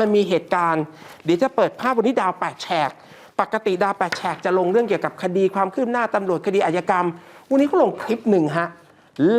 มันมีเหตุการณ์เดี๋ยวจะเปิดภาพวันนี้ดาวแปดแฉกปกติดาวแปดแฉกจะลงเรื่องเกี่ยวกับคดีความคืบหน้าตำรวจคดีอาชญากรรม วันนี้เขาลงคลิปหนึ่งฮะ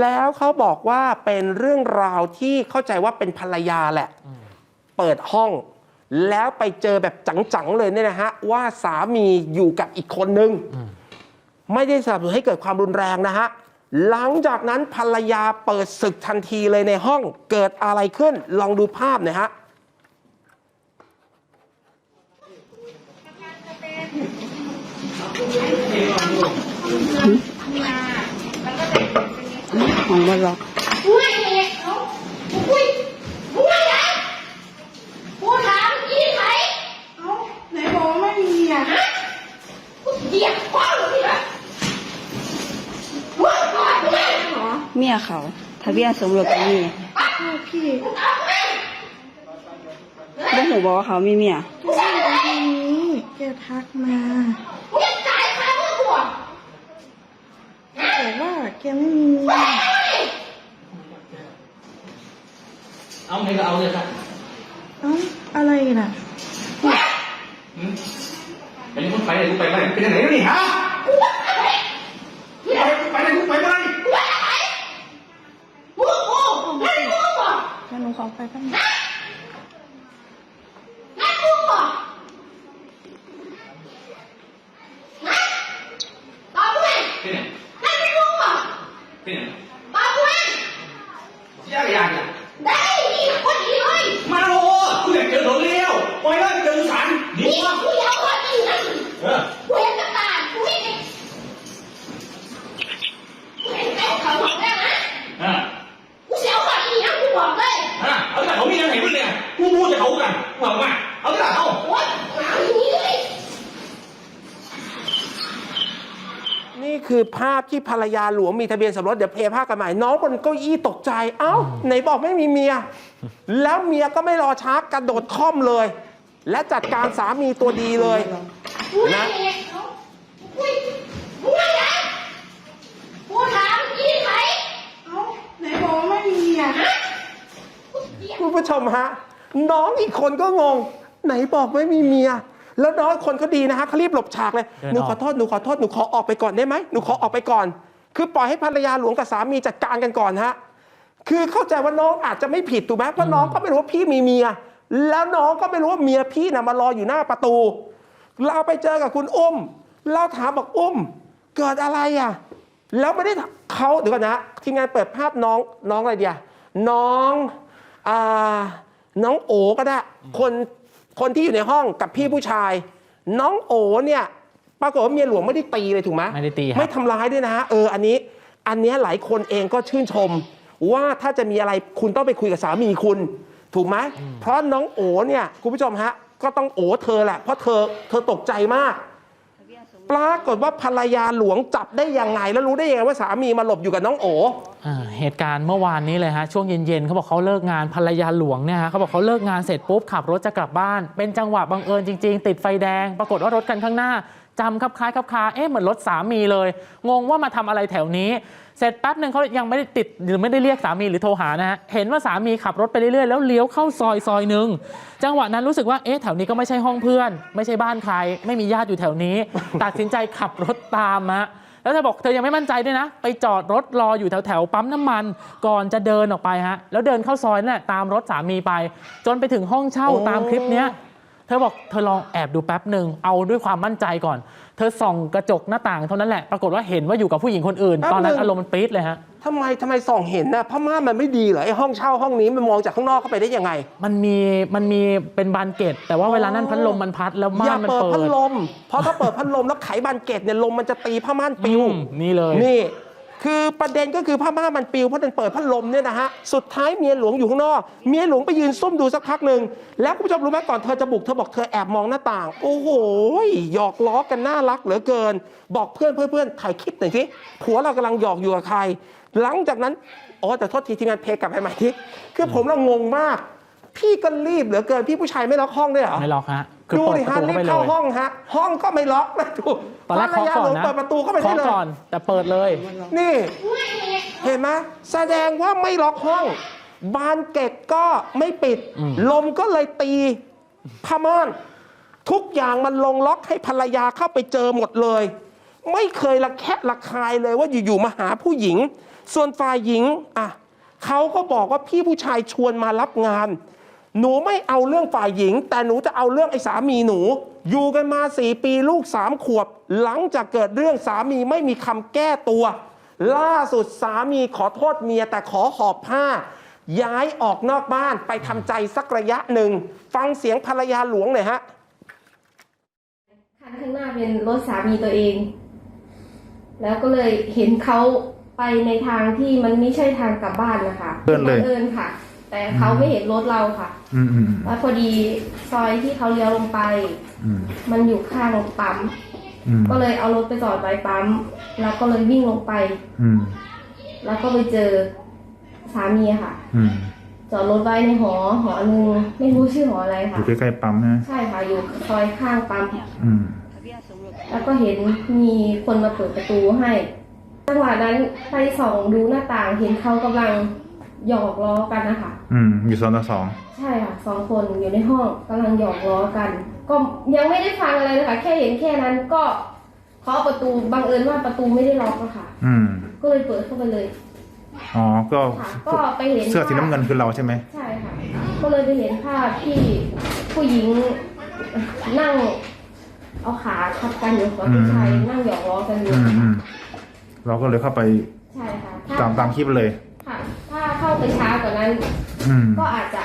แล้วเขาบอกว่าเป็นเรื่องราวที่เข้าใจว่าเป็นภรรยาแหละ เปิดห้อง แล้วไปเจอแบบจังๆเลยเนี่ยนะฮะว่าสามีอยู่กับอีกคนนึง ไม่ได้สนับสนุนให้เกิดความรุนแรงนะฮะหลังจากนั้นภรรยาเปิดศึกทันทีเลยในห้องเกิดอะไรขึ้นลองดูภาพหน่อยฮะ ของบล็อกเขาอุ้ยอุ้ยนะกูถามยี่ไหนเอ้าไหนบอกว่าไม่มีอะฮะกูเหยียบคว้างเลยนะว้าวว้าวว้าวหรอเมียเขาทะเบียนสมรสกับนี่พี่บ่หูบอกว่าเขามีเมียทุกคนตรงนี้แกทักมาเมื่อตัว แต่ ว่าแกไม่มีเอาไงก็เอาเลยครับเอ้าอะไรน่ะอืมเป็นคนไปไหนกูไปไหนเป็นยังไงแล้วนี่ฮะกูว่าอะไรไปไหนกูไปไหนกูว่าอะไรมึงกูนั่นมึงบอกแล้วหนูขอไปแป๊บนึง นั่นมึงบอกฮะตอบกูเอง เป็นยัง นั่นมึงบอก เป็นยัง ตอบกูเอง ยากยากยาก ได้ดีพอดีเลย มาโอ้กูอยากเจอหนูเลี้ยวปล่อยแล้วเจอสันดี นี่ วะ กูอยากว่าอีนั่น เออ กูเห็นกับตากูไม่เห็นกูเห็นแต่เขาบอกแล้วนะ อ่า กูเสียวว่าอีนั่นกูบอกเลย อ่าเอาแต่เขามีอะไรมึงเนี่ยกูพูดแต่ เขากันว่ามาเอาแต่เขาโอ๊ยหาอย่างนี้เลยนี่คือภาพที่ภรรยาหลวงมีทะเบียนสมรสเดี๋ยวเพลย์ภาพกันใหม่น้องบนเก้าอี้ตกใจ เอ้าไหนบอกไม่มีเมีย แล้วเมียก็ไม่รอช้ากระโดดค่อมเลย และจัดการสามีตัวดีเลยกูเห็นเขาอุ้ยมึงไงนะกูถามอีไหนเอ้าไหนบอกว่าไม่มีอะฮะกูเหยียบคุณผู้ชมฮะ น้องอีกคนก็งง ไหนบอกไม่มีเมีย แล้วน้องอีกคนก็ดีนะฮะเขารีบหลบฉากเลยเดินออก หนูขอโทษหนูขอโทษหนูขอออกไปก่อนได้ไหมหนูขอออกไปก่อน คือปล่อยให้ภรรยาหลวงกับสามีจัดการกันก่อนฮะคือเข้าใจว่าน้องอาจจะไม่ผิดถูกไหมเพราะน้องก็ไม่รู้ว่าพี่มีเมีย แล้วน้องก็ไม่รู้ว่าเมียพี่น่ะมารออยู่หน้าประตู เราไปเจอกับคุณอุ้ม เราถามบอกอุ้ม เกิดอะไรอะ แล้วไม่ได้ถามเขาเดี๋ยวก่อนนะทีมงานเปิดภาพน้องน้องอะไรเดียน้องอ่า น้องโอก็ได้ คนคนที่อยู่ในห้องกับพี่ผู้ชาย น้องโอเนี่ยปรากฏว่าเมียหลวงไม่ได้ตีเลยถูกไหมไม่ได้ตีครับ ไม่ทำร้ายด้วยนะฮะเอออันนี้ อันเนี้ยหลายคนเองก็ชื่นชม ว่าถ้าจะมีอะไรคุณต้องไปคุยกับสามีคุณ ถูกไหมเพราะน้องโอเนี่ยคุณผู้ชมฮะ ก็ต้องโอเธอแหละ เพราะเธอเธอตกใจมาก ปรากฏว่าภรรยาหลวงจับได้ยังไง แล้วรู้ได้ยังไงว่าสามีมาหลบอยู่กับน้องโออ่า เหตุการณ์เมื่อวานนี้เลยฮะช่วงเย็นๆเขาบอกเขาเลิกงานภรรยาหลวงเนี่ยฮะเขาบอกเขาเลิกงานเสร็จปุ๊บขับรถจะกลับบ้าน เป็นจังหวะบังเอิญจริงๆ ติดไฟแดง ปรากฏว่ารถคันข้างหน้าจำคับคล้ายคับคาเอ๊ะเหมือนรถสามีเลย งงว่ามาทำอะไรแถวนี้ เสร็จแป๊บหนึ่งเขายังไม่ได้ติดหรือไม่ได้เรียกสามีหรือโทรหานะฮะเห็นว่าสามีขับรถไปเรื่อยๆแล้วเลี้ยวเข้าซอยซอยหนึ่งจังหวะนั้นรู้สึกว่าเอ๊ะแถวนี้ก็ไม่ใช่ห้องเพื่อน ไม่ใช่บ้านใคร ไม่มีญาติอยู่แถวนี้ ตัดสินใจขับรถตามฮะ แล้วเธอบอกเธอยังไม่มั่นใจด้วยนะ ไปจอดรถรออยู่แถวแถวๆปั๊มน้ำมัน ก่อนจะเดินออกไปฮะแล้วเดินเข้าซอยนั่นแหละตามรถสามีไป จนไปถึงห้องเช่าโอ้ตามคลิปเนี้ยเธอบอกเธอลองแอบดูแป๊บหนึ่งเอาด้วยความมั่นใจก่อน เธอส่องกระจกหน้าต่างเท่านั้นแหละปรากฏว่าเห็นว่าอยู่กับผู้หญิงคนอื่น ตอนนั้นอารมณ์มันปี๊ดเลยฮะ ทำไมทำไมส่องเห็นนะพม่านมันไม่ดีเหรอไอ้ห้องเช่าห้องนี้มันมองจากข้างนอกเข้าไปได้ยังไง มันมีมันมีเป็นบานเกตแต่ว่าเวลานั้นพัดลมมันพัดแล้วอม่าย่านมันเปิดเปิพัดดลม เพราะถ้าเปิดพัดลมแล้วไขบานเกล็ดเนี่ยลมมันจะตีผ้าม่านปลิว อืมนี่เลย นี่คือประเด็นก็คือผ้าม่านมันปลิวเพราะมันเปิดพัดลมเนี่ยนะฮะสุดท้ายเมียหลวงอยู่ข้างนอก เมียหลวงไปยืนซุ่มดูสักพักหนึ่งแล้วคุณผู้ชมรู้ไหมก่อนเธอจะบุกเธอบอกเธอแอบมองหน้าต่าง โอ้โหหยอกล้อกันน่ารักเหลือเกิน บอกเพื่อนเพื่อนเพื่อนถ่ายคลิปหน่อยสิผัวเรากำลังหยอกอยู่กับใคร หลังจากนั้นอ๋อแต่โทษทีทีมงานเพลย์กลับไปใหม่ทีคือผมเรางงมาก พี่ก็รีบเหลือเกินพี่ผู้ชายไม่ล็อกห้องด้วยเหรอไม่ล็อกฮะคือดูเปิดดิประฮะตูรีเข้าบไปเลเข้ายห้องฮะ ห้องก็ไม่ล็อกนะดูตอนแรกเคาะก่อนนะภรรยาหลวงเปิดประตูเข้าไปได้เคาะเลย ก่อนแต่เปิดเลย นี่ เห็นไหมแสดงว่าไม่ล็อกห้อง บานเกร็ดก็ไม่ปิด อืม ลมก็เลยตีผ้าม่านทุกอย่างมันลงล็อกให้ภรรยาเข้าไปเจอหมดเลย ไม่เคยระแคะระคายเลยว่าอยู่ๆมาหาผู้หญิง ส่วนฝ่ายหญิงอะเขาก็บอกว่าพี่ผู้ชายชวนมารับงาน หนูไม่เอาเรื่องฝ่ายหญิง แต่หนูจะเอาเรื่องไอ้สามีหนู อยู่กันมาสี่ปีลูกสามขวบ หลังจากเกิดเรื่องสามีไม่มีคำแก้ตัว ล่าสุดสามีขอโทษเมียแต่ขอหอบผ้า ย้ายออกนอกบ้านไปทำใจสักระยะหนึ่ง ฟังเสียงภรรยาหลวงหน่อยฮะคันข้างหน้าเป็นรถสามีตัวเอง แล้วก็เลยเห็นเขาไปในทางที่มันไม่ใช่ทางกลับบ้านนะคะเดินเลยบังเอิญค่ะ แต่เขาไม่เห็นรถเราค่ะอืมอืมแล้วพอดีซอยที่เขาเลี้ยวลงไปอืมมันอยู่ข้างปั๊มอืมก็เลยเอารถไปจอดไว้ปั๊ม แล้วก็เลยวิ่งลงไปอืมแล้วก็ไปเจอสามีอะค่ะอืมจอดรถไว้ในหอหอหนึ่งไม่รู้ชื่อหออะไรอค่ะยู่ใกล้ๆปั๊มนะใช่ค่ะอยู่ซอยข้างปั๊มอืม แล้วก็เห็นมีคนมาเปิดประตูให้จังหวะนั้นไปส่องดูหน้าต่างเห็นเขากำลังหยอกล้อกันนะคะอืมอยู่สองต่อสองใช่ค่ะสองคนอยู่ในห้องกำลังหยอกล้อกัน ก็ยังไม่ได้ฟังอะไรเลยค่ะแค่เห็นแค่นั้นก็เคาะประตูบังเอิญว่าประตูไม่ได้ล็อกอะค่ะ อืม ก็เลยเปิดเข้าไปเลยอ๋อก็ค่ะก็ไปเห็นเสื้อสีน้ำเงินภาพคือเราใช่ไหมใช่ค่ะก็เลยไปเห็นภาพที่ผู้หญิงนั่ง เอาขาทับกันอยู่กับผู้ชายนั่งหยอกล้อกันอยู่อืมอืมเราก็เลยเข้าไปใช่ค่ะตามตามคลิปเลย ค่ะ ถ้าเข้าไปช้ากว่านั้น อืม ก็อาจจะ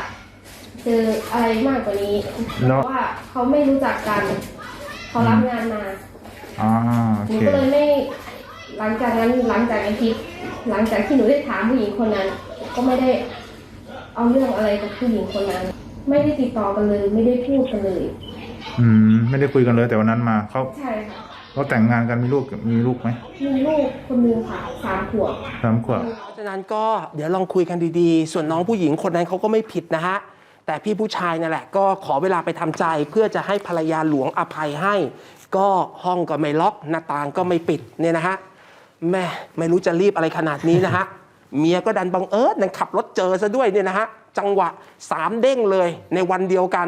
เจออะไรมากกว่านี้เพแล้ว ราะว่าเขาไม่รู้จักกัน เขารับงานมาอ่าโอหนูเค ก็เลยไม่ หลังจากนั้นหลังจากอาทิตย์หลังจากที่หนูได้ถามผู้หญิงคนนั้น ก็ไม่ได้เอาเรื่องอะไรกับผู้หญิงคนนั้น ไม่ได้ติดต่อกันเลย ไม่ได้พูดกันเลย อืม ไม่ได้คุยกันเลยแต่วันนั้นมาเขาใช่ค่ะเราแต่งงานกันมีลูกมีลูกไหมมีลูกคนหนึงค่ะสามขวบ สามขวบ เพราะฉะนั้นก็เดี๋ยวลองคุยกันดีๆ ส่วนน้องผู้หญิงคนนั้นเขาก็ไม่ผิดนะฮะ แต่พี่ผู้ชายนั่นแหละก็ขอเวลาไปทำใจเพื่อจะให้ภรรยาหลวงอภัยให้ ก็ห้องก็ไม่ล็อกหน้าต่างก็ไม่ปิดเนี่ยนะฮะแม่ไม่รู้จะรีบอะไรขนาดนี้นะฮะ เมียก็ดันบังเอิญดันขับรถเจอซะด้วยเนี่ยนะฮะ จังหวะสามเด้งเลยในวันเดียวกัน